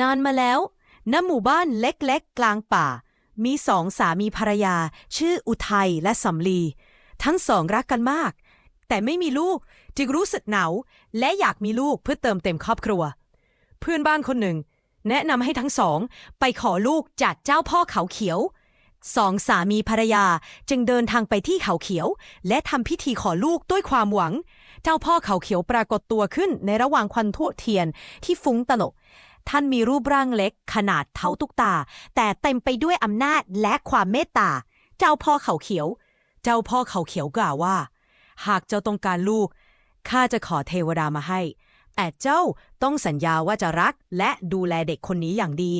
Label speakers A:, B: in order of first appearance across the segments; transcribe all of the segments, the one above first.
A: นานมาแล้ว ณ หมู่บ้านเล็กๆ กลางป่า มีสองสามีภรรยา ชื่ออุทัยและสำลี ทั้งสองรักกันมาก แต่ไม่มีลูกจึงรู้สึกเหงาและอยากมีลูกเพื่อเติมเต็มครอบครัว เพื่อนบ้านคนหนึ่ง แนะนำให้ทั้งสองไปขอลูกจากเจ้าพ่อเขาเขียว สองสามีภรรยาจึงเดินทางไปที่เขาเขียว และทำพิธีขอลูกด้วยความหวัง เจ้าพ่อเขาเขียวปรากฏตัวขึ้นในระหว่างควันทั่เทียนที่ฟุ้งตลบ ท่านมีรูปร่างเล็ก ขนาดเท่าตุ๊กตา แต่เต็มไปด้วยอำนาจและความเมตตา เจ้าพ่อเขาเขียว เจ้าพ่อเขาเขียวกล่าวว่า หากเจ้าต้องการลูก ข้าจะขอเทวดามาให้ แต่เจ้าต้องสัญญาว่าจะรักและดูแลเด็กคนนี้อย่างดี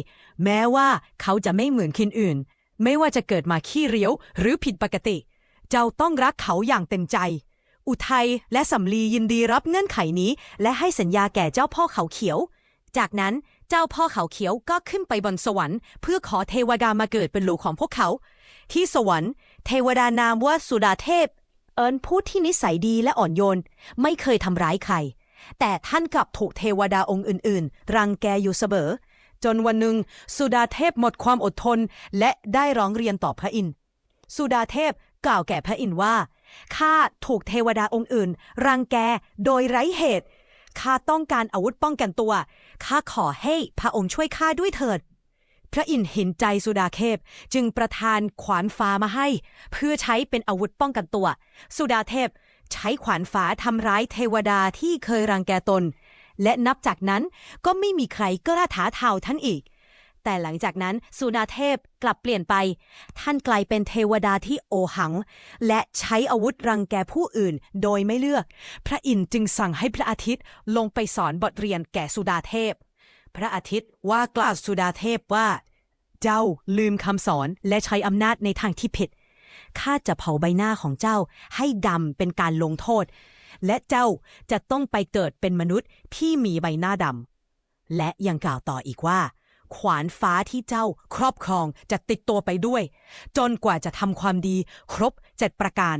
A: แม้ว่าเขาจะไม่เหมือนคนอื่น ไม่ว่าจะเกิดมาขี้เรียวหรือผิดปกติ เจ้าต้องรักเขาอย่างเต็มใจอุทัยและสำลียินดีรับเงื่อนไขนี้ และให้สัญญาแก่เจ้าพ่อเขาเขียว จากนั้นเจ้าพ่อเขาเขียวก็ขึ้นไปบนสวรรค์ เพื่อขอเทวดามาเกิดเป็นลูกของพวกเขา ที่สวรรค์ เทวดานามว่าสุดาเทพ เอิญผู้ที่นิสัยดีและอ่อนโยน ไม่เคยทำร้ายใคร แต่ท่านกลับถูกเทวดาองค์อื่น ๆ รังแกอยู่เสมอจนวันหนึ่งสุดาเทพหมดความอดทน และได้ร้องเรียนต่อพระอินทร์สุดาเทพกล่าวแก่พระอินทร์ว่าข้าถูกเทวดาองค์อื่น รังแกโดยไร้เหตุ ข้าต้องการอาวุธป้องกันตัว ข้าขอให้พระองค์ช่วยข้าด้วยเถิด พระอินทร์เห็นใจสุดาเทพจึงประทานขวานฟ้ามาให้ เพื่อใช้เป็นอาวุธป้องกันตัว สุดาเทพใช้ขวานฟ้าทำร้ายเทวดาที่เคยรังแกตน และนับจากนั้นก็ไม่มีใครกล้าท้าทาวท่านอีก แต่หลังจากนั้นสุดาเทพกลับเปลี่ยนไป ท่านกลายเป็นเทวดาที่โอหัง และใช้อาวุธรังแกผู้อื่นโดยไม่เลือก พระอินทร์จึงสั่งให้พระอาทิตย์ลงไปสอนบทเรียนแก่สุดาเทพ พระอาทิตย์ว่ากล่าวสุดาเทพว่า เจ้าลืมคำสอนและใช้อำนาจในทางที่ผิดข้าจะเผาใบหน้าของเจ้าให้ดำเป็นการลงโทษ และเจ้าจะต้องไปเกิดเป็นมนุษย์ที่มีใบหน้าดำและยังกล่าวต่ออีกว่า ขวานฟ้าที่เจ้าครอบครองจะติดตัวไปด้วย จนกว่าจะทำความดี ครบเจ็ดประการ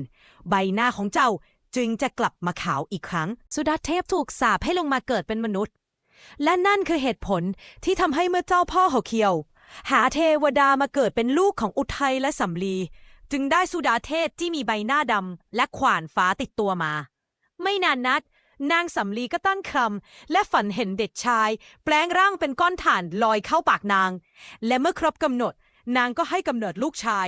A: ใบหน้าของเจ้าจึงจะกลับมาขาวอีกครั้ง สุดาเทพถูกสาปให้ลงมาเกิดเป็นมนุษย์ และนั่นคือเหตุผลที่ทำให้เมื่อเจ้าพ่อเขาเคียว หาเทวดามาเกิดเป็นลูกของอุทัยและสำลี จึงได้สุดาเทพที่มีใบหน้าดำและขวานฟ้าติดตัวมา ไม่นานนัก นางสำลีก็ตั้งคำและฝันเห็นเด็กชาย แปลงร่างเป็นก้อนถ่านลอยเข้าปากนาง และเมื่อครบกำหนด นางก็ให้กำเนิดลูกชาย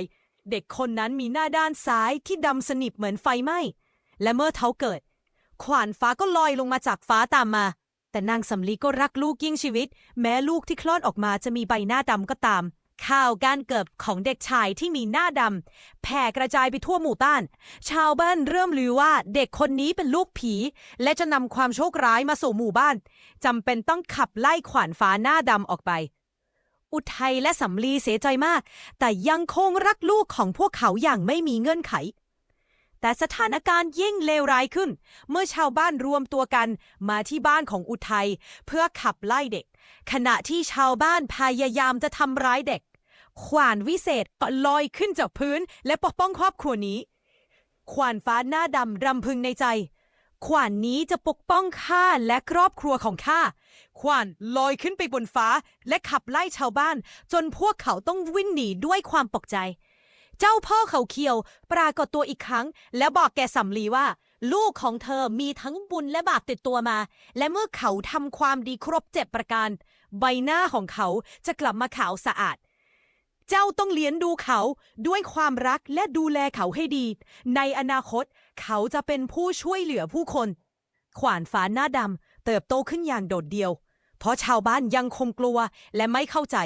A: เด็กคนนั้นมีหน้าด้านซ้ายที่ดำสนิทเหมือนไฟไหม้ และเมื่อเขาเกิด ขวานฟ้าก็ลอยลงมาจากฟ้าตามมา แต่นางสำลีก็รักลูกยิ่งชีวิต แม้ลูกที่คลอดออกมาจะมีใบหน้าดำก็ตาม ข่าวการเกิดของเด็กชายที่มีหน้าดำแผ่กระจายไปทั่วหมู่บ้าน ชาวบ้านเริ่มลือว่าเด็กคนนี้เป็นลูกผี และจะนำความโชคร้ายมาสู่หมู่บ้านจำเป็นต้องขับไล่ขวานฟ้าหน้าดำออกไป อุทัยและสำลีเสียใจมาก แต่ยังคงรักลูกของพวกเขาอย่างไม่มีเงื่อนไข แต่สถานการณ์ยิ่งเลวร้ายขึ้น เมื่อชาวบ้านรวมตัวกันมาที่บ้านของอุทัยเพื่อขับไล่เด็ก ขณะที่ชาวบ้านพยายามจะทำร้ายเด็ก ขวานวิเศษก็ลอยขึ้นจากพื้น และปกป้องครอบครัวนี้ ขวานฟ้าหน้าดำรำพึงในใจ ขวานนี้จะปกป้องข้าและครอบครัวของข้า ขวานลอยขึ้นไปบนฟ้าและขับไล่ชาวบ้าน จนพวกเขาต้องวิ่งหนีด้วยความตกใจ เจ้าพ่อเขาเขียว ปรากฏตัวอีกครั้ง และบอกแกสำลีว่าลูกของเธอมีทั้งบุญและบาปติดตัวมา และเมื่อเขาทำความดีครบเจ็ดประการ ใบหน้าของเขาจะกลับมาขาวสะอาด เจ้าต้องเลี้ยงดูเขาด้วยความรักและดูแลเขาให้ดี ในอนาคตเขาจะเป็นผู้ช่วยเหลือผู้คน ขวานฟ้าหน้าดำเติบโตขึ้นอย่างโดดเดี่ยว เพราะชาวบ้านยังคงกลัวและไม่เข้าใจ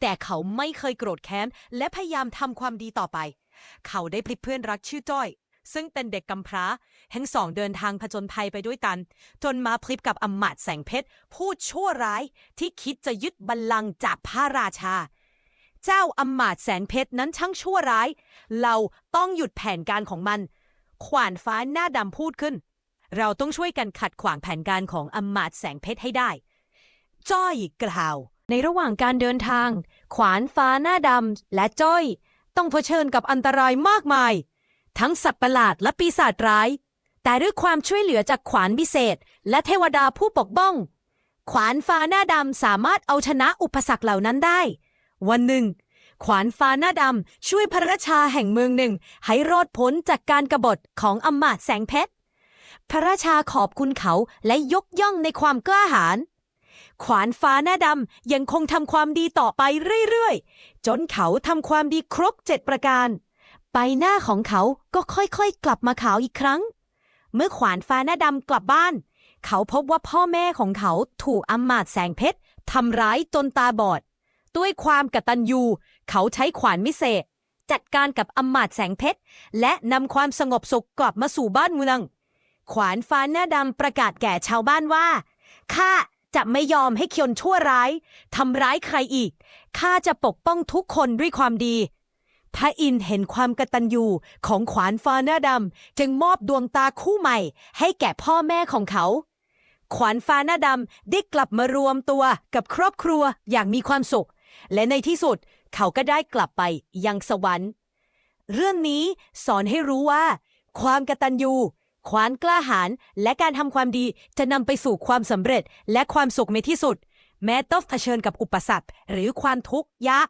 A: แต่เขาไม่เคยโกรธแค้น และพยายามทำความดีต่อไป เขาได้พลิกเพื่อนรักชื่อจ้อยซึ่งเป็นเด็กกำพร้า ทั้งสองเดินทางผจญภัยไปด้วยกัน จนมาพลิบกับอำมาตแสงเพชร ผู้ชั่วร้ายที่คิดจะยึดบัลลังก์จากพระราชา เจ้าอำมาตแสงเพชรนั้นช่างชั่วร้าย เราต้องหยุดแผนการของมัน ขวานฟ้าหน้าดำพูดขึ้น เราต้องช่วยกันขัดขวางแผนการของอำมาตแสงเพชรให้ได้ จ้อยกล่าว ในระหว่างการเดินทาง ขวานฟ้าหน้าดำและจ้อย ต้องเผชิญกับอันตรายมากมาย ทั้งสัตว์ประหลาดและปีศาจร้าย แต่ด้วยความช่วยเหลือจากขวานพิเศษ และเทวดาผู้ปกป้อง ขวานฟ้าหน้าดำสามารถเอาชนะอุปสรรคเหล่านั้นได้ วันหนึ่ง ขวานฟ้าหน้าดำช่วยพระราชาแห่งเมืองหนึ่ง ให้รอดพ้นจากการกบฏของอำมาตย์แสงเพชร พระราชาขอบคุณเขาและยกย่องในความกล้าหาญขวานฟ้าหน้าดำยังคงทำความดีต่อไปเรื่อยๆ จนเขาทำความดีครบเจ็ดประการ ใบหน้าของเขาก็ค่อยๆ กลับมาขาวอีกครั้ง เมื่อขวานฟ้าหน้าดำกลับบ้าน เขาพบว่าพ่อแม่ของเขาถูกอำมาตย์แสงเพชรทำร้ายจนตาบอด ด้วยความกตัญญู เขาใช้ขวานมิเศษ จัดการกับอำมาตแสงเพชร และนำความสงบสุขกลับมาสู่บ้านเมือง ขวานฟ้าหน้าดำประกาศแก่ชาวบ้านว่า ข้าจะไม่ยอมให้เคียนชั่วร้ายทำร้ายใครอีก ข้าจะปกป้องทุกคนด้วยความดี พระอินทร์เห็นความกตัญญูของขวานฟ้าหน้าดำจึงมอบดวงตาคู่ใหม่ ให้แก่พ่อแม่ของเขา ขวานฟ้าหน้าดำได้กลับมารวมตัวกับครอบครัวอย่างมีความสุข และในที่สุดเขาก็ได้กลับไปยังสวรรค์ เรื่องนี้สอนให้รู้ว่า ความกตัญญูความกล้าหาญและการทำความดีจะนำไปสู่ความสำเร็จและความสุขในที่สุด แม้ต้องเผชิญกับอุปสรรคหรือความทุกข์ยาก